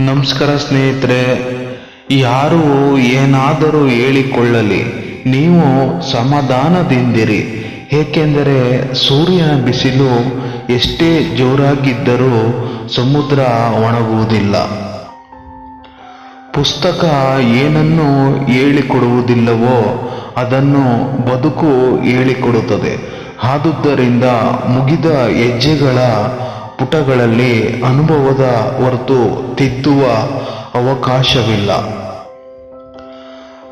ನಮಸ್ಕಾರ ಸ್ನೇಹಿತರೆ, ಯಾರು ಏನಾದರೂ ಹೇಳಿಕೊಳ್ಳಲಿ, ನೀವು ಸಮಾಧಾನದಿಂದಿರಿ. ಏಕೆಂದರೆ ಸೂರ್ಯನ ಬಿಸಿಲು ಎಷ್ಟೇ ಜೋರಾಗಿದ್ದರೂ ಸಮುದ್ರ ಒಣಗುವುದಿಲ್ಲ. ಪುಸ್ತಕ ಏನನ್ನು ಹೇಳಿಕೊಡುವುದಿಲ್ಲವೋ ಅದನ್ನು ಬದುಕು ಹೇಳಿಕೊಡುತ್ತದೆ. ಆದುದರಿಂದ ಮುಗಿದ ಹೆಜ್ಜೆಗಳ ಪುಟಗಳಲ್ಲಿ ಅನುಭವದ ಹೊರತು ತಿದ್ದುವ ಅವಕಾಶವಿಲ್ಲ.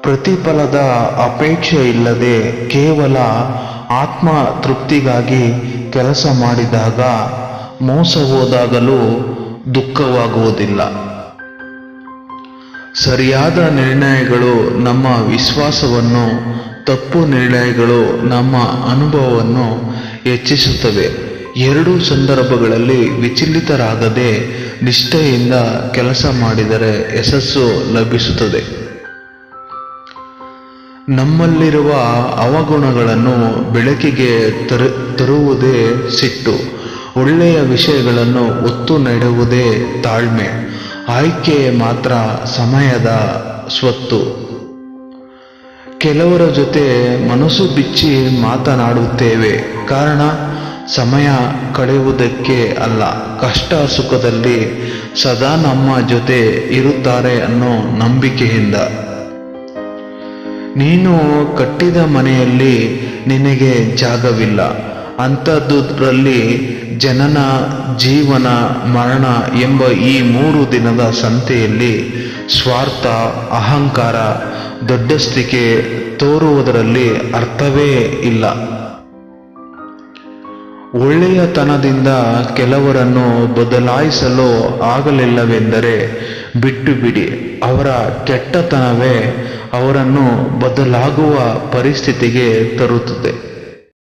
ಪ್ರತಿಫಲದ ಅಪೇಕ್ಷೆ ಇಲ್ಲದೆ ಕೇವಲ ಆತ್ಮ ತೃಪ್ತಿಗಾಗಿ ಕೆಲಸ ಮಾಡಿದಾಗ ಮೋಸ ಹೋದಾಗಲೂ ದುಃಖವಾಗುವುದಿಲ್ಲ. ಸರಿಯಾದ ನಿರ್ಣಯಗಳು ನಮ್ಮ ವಿಶ್ವಾಸವನ್ನು, ತಪ್ಪು ನಿರ್ಣಯಗಳು ನಮ್ಮ ಅನುಭವವನ್ನು ಹೆಚ್ಚಿಸುತ್ತವೆ. ಎರಡೂ ಸಂದರ್ಭಗಳಲ್ಲಿ ವಿಚಲಿತರಾಗದೆ ನಿಷ್ಠೆಯಿಂದ ಕೆಲಸ ಮಾಡಿದರೆ ಯಶಸ್ಸು ಲಭಿಸುತ್ತದೆ. ನಮ್ಮಲ್ಲಿರುವ ಅವಗುಣಗಳನ್ನು ಬೆಳಕಿಗೆ ತರು, ತರುವುದೇ ಸಿಟ್ಟು. ಒಳ್ಳೆಯ ವಿಷಯಗಳನ್ನು ಒತ್ತು ನೀಡುವುದೇ ತಾಳ್ಮೆ. ಆಯ್ಕೆ ಮಾತ್ರ ಸಮಯದ ಸ್ವತ್ತು. ಕೆಲವರ ಜೊತೆ ಮನಸ್ಸು ಬಿಚ್ಚಿ ಮಾತನಾಡುತ್ತೇವೆ. ಕಾರಣ ಸಮಯ ಕಳೆಯುವುದಕ್ಕೆ ಅಲ್ಲ, ಕಷ್ಟ ಸುಖದಲ್ಲಿ ಸದಾ ನಮ್ಮ ಜೊತೆ ಇರುತ್ತಾರೆ ಅನ್ನೋ ನಂಬಿಕೆಯಿಂದ. ನೀನು ಕಟ್ಟಿದ ಮನೆಯಲ್ಲಿ ನಿನಗೆ ಜಾಗವಿಲ್ಲ ಅಂಥದ್ದುದರಲ್ಲಿ ಜನನ, ಜೀವನ, ಮರಣ ಎಂಬ ಈ ಮೂರು ದಿನದ ಸಂತೆಯಲ್ಲಿ ಸ್ವಾರ್ಥ, ಅಹಂಕಾರ, ದೊಡ್ಡಸ್ತಿಕೆ ತೋರುವುದರಲ್ಲಿ ಅರ್ಥವೇ ಇಲ್ಲ. ಒಳ್ಳೆಯತನದಿಂದ ಕೆಲವರನ್ನು ಬದಲಾಯಿಸಲು ಆಗಲಿಲ್ಲವೆಂದರೆ ಬಿಟ್ಟು ಬಿಡಿ ಅವರ ಕೆಟ್ಟತನವೇ ಅವರನ್ನು ಬದಲಾಗುವ ಪರಿಸ್ಥಿತಿಗೆ ತರುತ್ತದೆ.